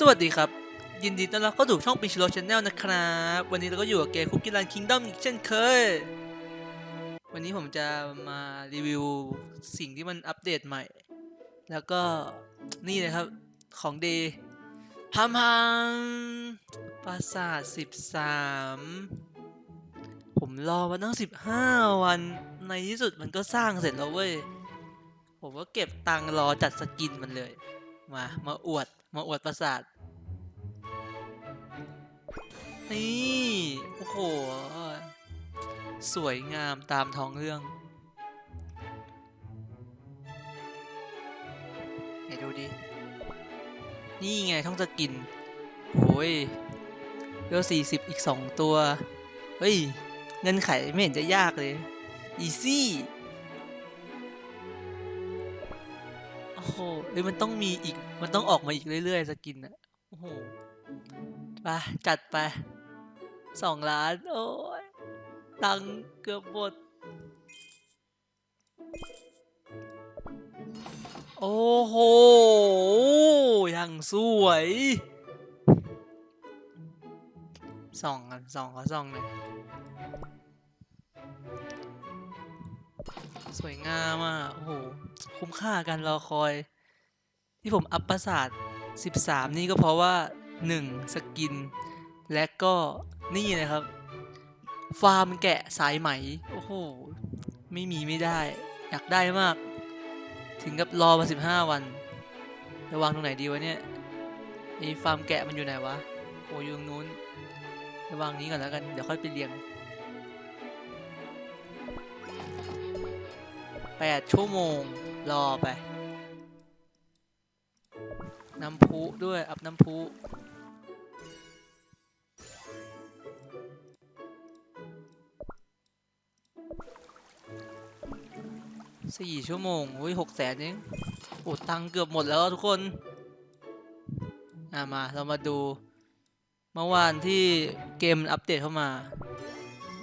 สวัสดีครับ ยินดีต้อนรับเข้าสู่ช่องปิชโรชแนลนะครับ วันนี้เราก็อยู่กับเกมคุกกี้รันคิงดอมอีกเช่นเคย วันนี้ผมจะมารีวิวสิ่งที่มันอัปเดตใหม่ แล้วก็นี่เลยครับของดีพัมพัมปราสาท13 ผมรอมาตั้ง 15 วัน ในที่สุดมันก็สร้างเสร็จแล้วเว้ย ผมก็เก็บตังรอจัดสกินมันเลย มา มาอวด มาอวดปราสาท นี่ โอ้โห สวยงามตามท้องเรื่องไหนดูดิ นี่ไงท่องสกินโอ้ยเวลสี่สิบอีกสองตัว เฮ้ย เงินไขไม่เห็นจะยากเลย อีซี่ เฮ้ยมันต้องมีอีก มันต้องออกมาอีกเรื่อยๆ สกินอะโอ้โหไปจัดไปสองล้าน โอ้ยตังเกือบหมด โอ้โหอย่างสวยสองกันสองขอสองหน่อยสวยงามอะ โอ้โห คุ้มค่าการรอคอย ที่ผมอัพประสาท13 นี่ก็เพราะว่า 1. สกิน และก็นี่นะครับ ฟาร์มแกะสายไหม โอ้โห ไม่มีไม่ได้ อยากได้มาก ถึงกับรอมา 15 วันระวางตรงไหนดีวะเนี่ยไอ้ฟาร์มแกะมันอยู่ไหนวะโอ้ยอยู่ตรงนู้นระวางนี้ก่อนแล้วกัน เดี๋ยวค่อยไปเรียง 8 ชั่วโมงรอไป น้ำพุด้วย อัพน้ำพุสี่ชั่วโมงอุ้ยหกแสนเองโอ้ตังเกือบหมดแล้วทุกคน อ่ามาเรามาดู เมื่อวานที่เกมอัปเดตเข้ามา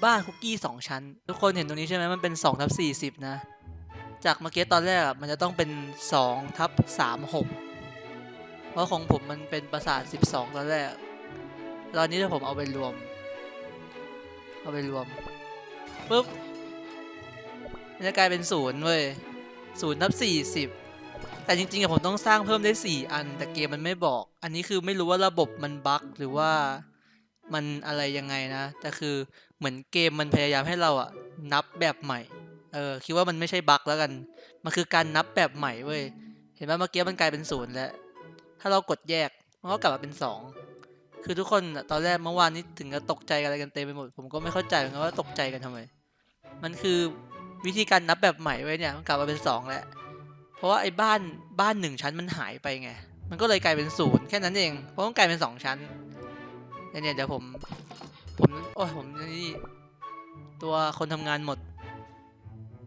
บ้านคุกกี้สองชั้น ทุกคนเห็นตรงนี้ใช่ไหมมันเป็น2ทับ40นะ จากเมื่อกี้ตอนแรกมันจะต้องเป็น2ทับ36 เพราะของผมมันเป็นประสาท 12 ตอนแรก ตอนนี้ถ้าผมเอาไปรวม เอาไปรวมปุ๊บมันจะกลายเป็นศูนย์เว้ยศูนย์ทับสี่สิบแต่จริงๆอะผมต้องสร้างเพิ่มได้สี่อัน แต่เกมมันไม่บอก อันนี้คือไม่รู้ว่าระบบมันบั๊กหรือว่ามันอะไรยังไงนะ แต่คือเหมือนเกมมันพยายามให้เราอะนับแบบใหม่ เออคิดว่ามันไม่ใช่บั๊กแล้วกัน มันคือการนับแบบใหม่เว้ย เห็นไหมเมื่อกี้มันกลายเป็นศูนย์แล้ว ถ้าเรากดแยกมันก็กลับมาเป็นสองคือทุกคนอะตอนแรกเมื่อวานนี้ถึงกับตกใจกันอะไรกันเต็มไปหมด ผมก็ไม่เข้าใจเหมือนกันว่าตกใจกันทำไม มันคือวิธีการนับแบบใหม่ไว้เนี่ยมันกลับมาเป็นสองแล้ว เพราะว่าไอ้บ้านบ้านหนึ่งชั้นมันหายไปไง มันก็เลยกลายเป็นศูนย์แค่นั้นเอง เพราะมันกลายเป็นสองชั้นเนี่ยเนี่ยเดี๋ยวผม ผมโอ้ยผมนี่ตัวคนทำงานหมด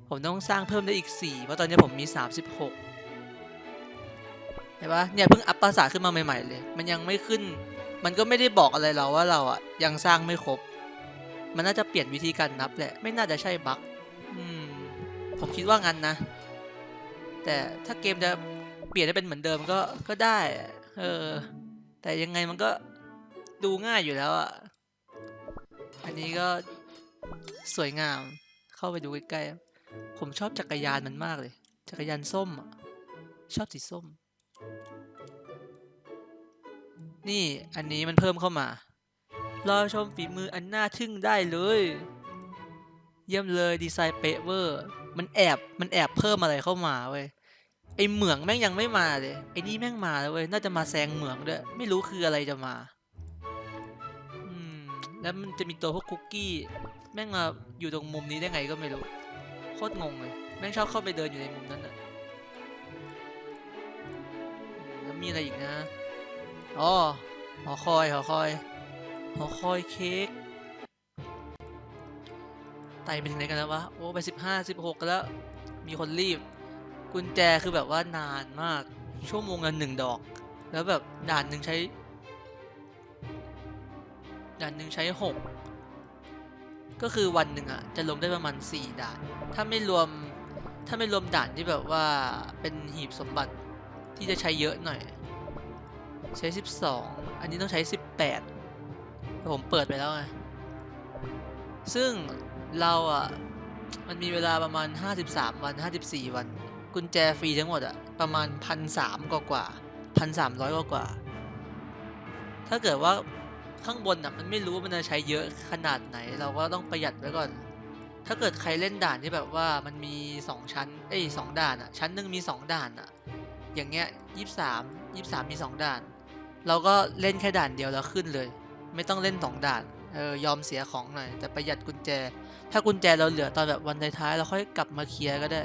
ผมต้องสร้างเพิ่มได้อีกสี่เพราะตอนนี้ผมมีสามสิบหก เห็นปะเนี่ยเพิ่งอัพภาษาขึ้นมาใหม่ๆเลย มันยังไม่ขึ้น มันก็ไม่ได้บอกอะไรเราว่าเราอะยังสร้างไม่ครบ มันน่าจะเปลี่ยนวิธีการนับแหละ ไม่น่าจะใช่บั๊กผมคิดว่างั้นนะ แต่ถ้าเกมจะเปลี่ยนให้เป็นเหมือนเดิมก็ก็ได้ เออ แต่ยังไงมันก็ดูง่ายอยู่แล้วอะอันนี้ก็สวยงาม เข้าไปดูใกล้ๆ ผมชอบจักรยานมันมากเลย จักรยานส้มอะชอบสีส้ม นี่อันนี้มันเพิ่มเข้ามา รอชมฝีมืออันน่าทึ่งได้เลย เยี่ยมเลยดีไซน์เป๊ะเวอร์ มันแอบมันแอบเพิ่มอะไรเข้ามาเว้ยไอเหมืองแม่งยังไม่มาเลยไอนี่แม่งมาแล้วเว้ยน่าจะมาแซงเหมืองด้วยไม่รู้คืออะไรจะมาอืมแล้วมันจะมีตัวพวกคุกกี้แม่งมาอยู่ตรงมุมนี้ได้ไงก็ไม่รู้โคตรงงเลยแม่งชอบเข้าไปเดินอยู่ในมุมนั้นอะแล้วมีอะไรอีกนะ อ๋อหอคอยหอคอยหอคอยเค้กไต่ไปถึงไหนกันแล้ววะ โอ้ไปสิบห้าสิบหกแล้ว มีคนรีบ กุญแจคือแบบว่านานมาก ชั่วโมงละหนึ่งดอก แล้วแบบด่านหนึ่งใช้ ด่านหนึ่งใช้หกก็คือวันหนึ่งอะจะลงได้ประมาณสี่ด่าน ถ้าไม่รวม ถ้าไม่รวมด่านที่แบบว่าเป็นหีบสมบัติที่จะใช้เยอะหน่อย ใช้ 12 อันนี้ต้องใช้ 18แต่ผมเปิดไปแล้วไง ซึ่งเราอะ มันมีเวลาประมาณ 53 วัน 54 วัน กุญแจฟรีทั้งหมดอะ ประมาณ 1,300 กว่ากว่า1,300 กว่ากว่า ถ้าเกิดว่าข้างบนอะมันไม่รู้ว่ามันจะใช้เยอะขนาดไหน เราก็ต้องประหยัดไว้ก่อน ถ้าเกิดใครเล่นด่านที่แบบว่ามันมี 2 ชั้น เอ้ยสองด่านอะ ชั้นหนึ่งมี 2 ด่านอะ อย่างเงี้ยยี่สามยี่สามมีสองด่าน เราก็เล่นแค่ด่านเดียวแล้วขึ้นเลย ไม่ต้องเล่นสองด่านเออยอมเสียของหน่อยแต่ประหยัดกุญแจ ถ้ากุญแจเราเหลือตอนแบบวันท้ายๆเราค่อยกลับมาเคลียร์ก็ได้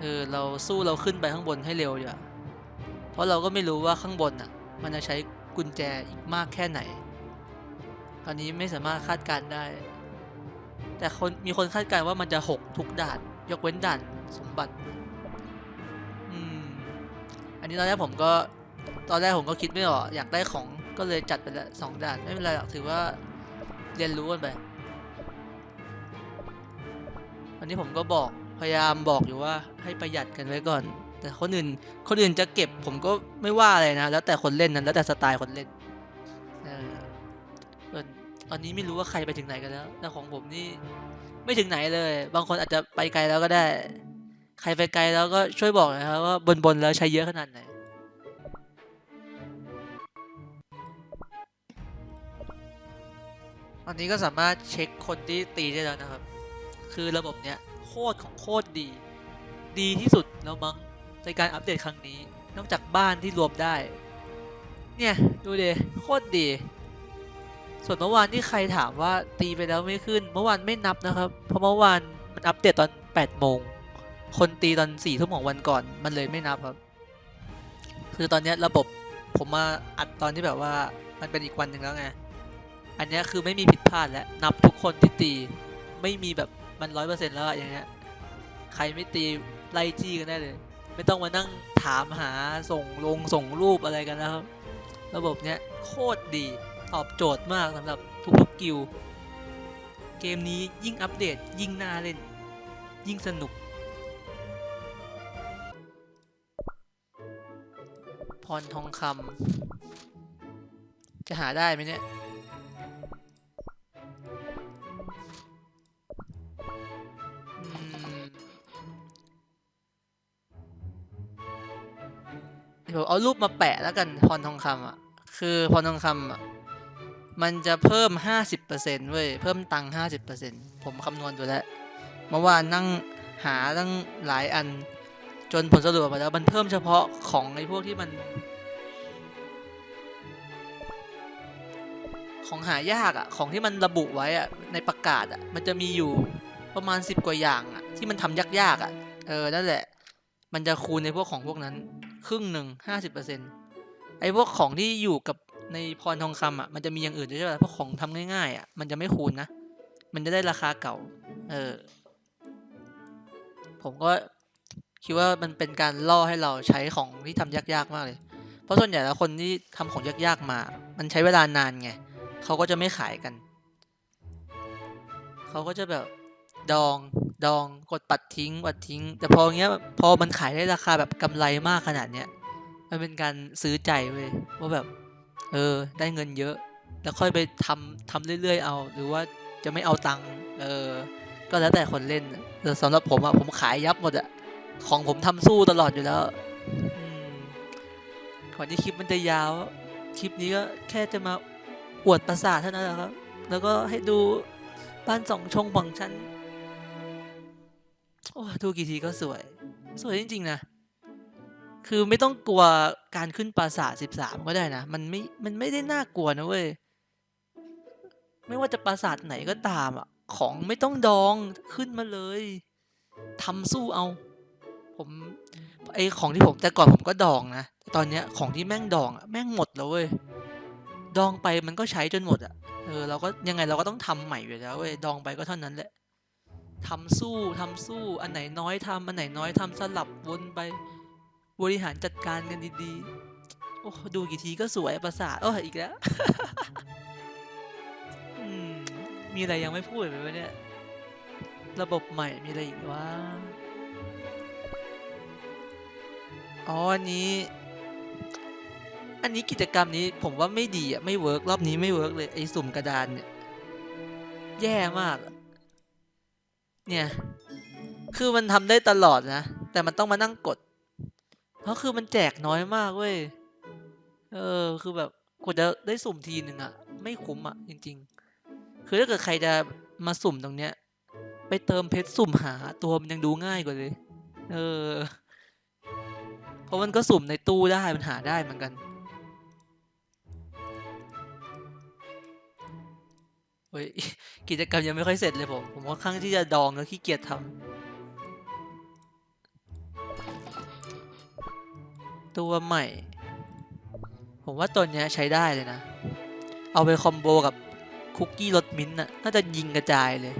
เออเราสู้เราขึ้นไปข้างบนให้เร็วเดีกว่าเพราะเราก็ไม่รู้ว่าข้างบนอะ มันจะใช้กุญแจอีกมากแค่ไหน ตอนนี้ไม่สามารถคาดการได้ แต่คนมีคนคาดการว่ามันจะหกทุกด่านยกเว้นด่านสมบัติ อืม อันนี้ตอนแรกผมก็ ตอนแรกผมก็คิดไม่ออกอยากได้ของก็เลยจัดไปละสองด่านไม่เป็นไรหรอกถือว่าเรียนรู้กันไปวันนี้ผมก็บอกพยายามบอกอยู่ว่าให้ประหยัดกันไว้ก่อน แต่คนอื่นคนอื่นจะเก็บผมก็ไม่ว่าอะไรนะ แล้วแต่คนเล่นนั้นแล้วแต่สไตล์คนเล่นเออส่วนตอนนี้ไม่รู้ว่าใครไปถึงไหนกันแล้วแต่ของผมนี่ไม่ถึงไหนเลย บางคนอาจจะไปไกลแล้วก็ได้ ใครไปไกลแล้วก็ช่วยบอกหนะครับว่าบนบนๆแล้วใช้เยอะขนาดไหน อนนี้ก็สามารถเช็คคนที่ตีได้แล้วนะครับ คือระบบเนี้ยโคตรของโคตรดี ดีที่สุดแล้วมั้งในการอัปเดตครั้งนี้ นอกจากบ้านที่รวมได้ เนี่ย ดูเดโคตรดี ส่วนเมื่อวานที่ใครถามว่าตีไปแล้วไม่ขึ้น เมื่อวานไม่นับนะครับ เพราะเมื่อวานมันอัปเดตตอน8โมง คนตีตอนสี่ทุ่มของวันก่อน มันเลยไม่นับครับ คือตอนนี้ระบบผมมาอัดตอนที่แบบว่ามันเป็นอีกวันหนึ่งแล้วไง อันนี้คือไม่มีผิดพลาดแล้วนับทุกคนที่ตี ไม่มีแบบมันร้อยเปอร์เซ็นต์แล้วอะอย่างเงี้ยใครไม่ตีไล่จี้กันได้เลย ไม่ต้องมานั่งถามหาส่งลงส่งรูปอะไรกันแล้วครับ ระบบเนี้ยโคตรดีตอบโจทย์มากสำหรับทุกๆกิลเกมนี้ยิ่งอัปเดตยิ่งน่าเล่น ยิ่งสนุก พรทองคำจะหาได้ไหมเนี่ย เดี๋ยวเอารูปมาแปะแล้วกันพรทองคำอะ คือพรทองคำอะ มันจะเพิ่ม 50%เว้ย เพิ่มตังค์50%ผมคำนวณดูแล้ว เมื่อวานนั่งหาตั้งหลายอัน จนผลสรุปมาแล้ว มันเพิ่มเฉพาะของไอ้พวกที่มัน ของหายากอะของที่มันระบุไว้อะในประกาศอะมันจะมีอยู่ประมาณ 10 กว่าอย่างอะที่มันทำยากๆอะเออ นั่นแหละ มันจะคูณในพวกของพวกนั้น ครึ่งหนึ่งห้าสิบเปอร์เซ็นต์ไอ้พวกของที่อยู่กับในพรทองคำอะมันจะมีอย่างอื่นด้วยใช่ไหมพวกของทำง่ายๆอะมันจะไม่คูณนะ มันจะได้ราคาเก่า เออ ผมก็คิดว่ามันเป็นการล่อให้เราใช้ของที่ทำยากๆมากเลย เพราะส่วนใหญ่แล้วคนที่ทำของยากๆมา มันใช้เวลานานไงเขาก็จะไม่ขายกัน เขาก็จะแบบดอง ดอง กดปัดทิ้งปัดทิ้ง แต่พอเงี้ยพอมันขายได้ราคาแบบกำไรมากขนาดเนี้ยมันเป็นการซื้อใจเว้ยว่าแบบ เออ ได้เงินเยอะ แล้วค่อยไปทำทำเรื่อย ๆ เอา หรือว่าจะไม่เอาตังค์เออ ก็แล้วแต่คนเล่นแต่สำหรับผมอะผมขายยับหมดอะของผมทำสู้ตลอดอยู่แล้วอืมก่อนที่คลิปมันจะยาว คลิปนี้ก็แค่จะมาอวดประสาทเท่านั้นแหละครับ แล้วก็ให้ดูบ้านสองชงของฉัน โอ้ดูกี่ทีก็สวย สวยจริง ๆ นะ คือไม่ต้องกลัวการขึ้นปราสาทสิบสามก็ได้นะ มันไม่ มันไม่ได้น่ากลัวนะเว้ย ไม่ว่าจะปราสาทไหนก็ตามอะ ของไม่ต้องดองขึ้นมาเลยทำสู้เอา ผมไอของที่ผมแต่ก่อนผมก็ดองนะ ตอนเนี้ยของที่แม่งดองอะแม่งหมดแล้วเว้ย ดองไปมันก็ใช้จนหมดอะ เออเราก็ยังไงเราก็ต้องทำใหม่อยู่แล้วเว้ย ดองไปก็เท่านั้นแหละ ทำสู้ทำสู้อันไหนน้อยทำอันไหนน้อยทำสลับวนไป บริหารจัดการกันดีๆ โอ้ดูกี่ทีก็สวยประสาทโอ้อีกแล้วมีอะไรยังไม่พูดไหมวะเนี่ย ระบบใหม่มีอะไรอีกวะอ๋ออันนี้ อันอันนี้กิจกรรมนี้ผมว่าไม่ดีอะไม่เวิร์กรอบนี้ไม่เวิร์กเลยไอ้สุ่มกระดานเนี่ย แย่มากอะ เนี่ย คือมันทำได้ตลอดนะ แต่มันต้องมานั่งกด เพราะคือมันแจกน้อยมากเว้ย เออ คือแบบกว่าจะได้สุ่มทีหนึ่งอะไม่คุ้มอะจริง ๆ คือถ้าเกิดใครจะมาสุ่มตรงเนี้ย ไปเติมเพชรสุ่มหาตัวมันยังดูง่ายกว่าเลย เออ เพราะมันก็สุ่มในตู้ได้มันหาได้เหมือนกัน เฮ้ยกิจกรรมยังไม่ค่อยเสร็จเลยผม ผมค่อนข้างที่จะดองแล้วขี้เกียจทำตัวใหม่ ผมว่าตัวเนี้ยใช้ได้เลยนะ เอาไปคอมโบกับคุกกี้รสมิ้นท์น่ะน่าจะยิงกระจายเลย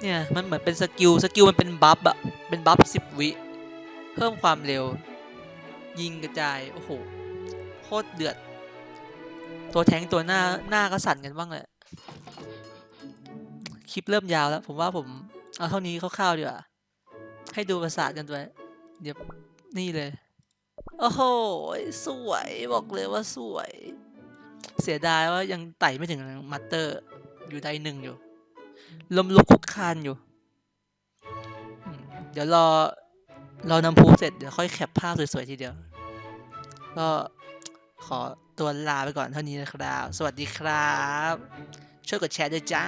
เนี่ย มันเหมือนเป็นสกิล สกิลมันเป็นบัฟอะเป็นบัฟสิบวิ เพิ่มความเร็ว ยิงกระจาย โอ้โห โคตรเดือด ตัวแทงตัวหน้าหน้าก็สั่นกันบ้างแหละคลิปเริ่มยาวแล้ว ผมว่าผมเอาเท่านี้คร่าวๆดีกว่าให้ดูประสาทกันด้วยเดี๋ยวนี่เลย โอ้โห สวยบอกเลยว่าสวย เสียดายว่ายังไต่ไม่ถึงมัตเตอร์ อยู่ได้หนึ่งอยู่ลมลุกคุกคานอยู่ เดี๋ยวรอ รอนำพูเสร็จ เดี๋ยวค่อยแคปภาพสวยๆทีเดียว ก็ขอ ตัวลาไปก่อนเท่านี้นะครับ สวัสดีครับ ช่วยกดแชร์ด้วยจ้า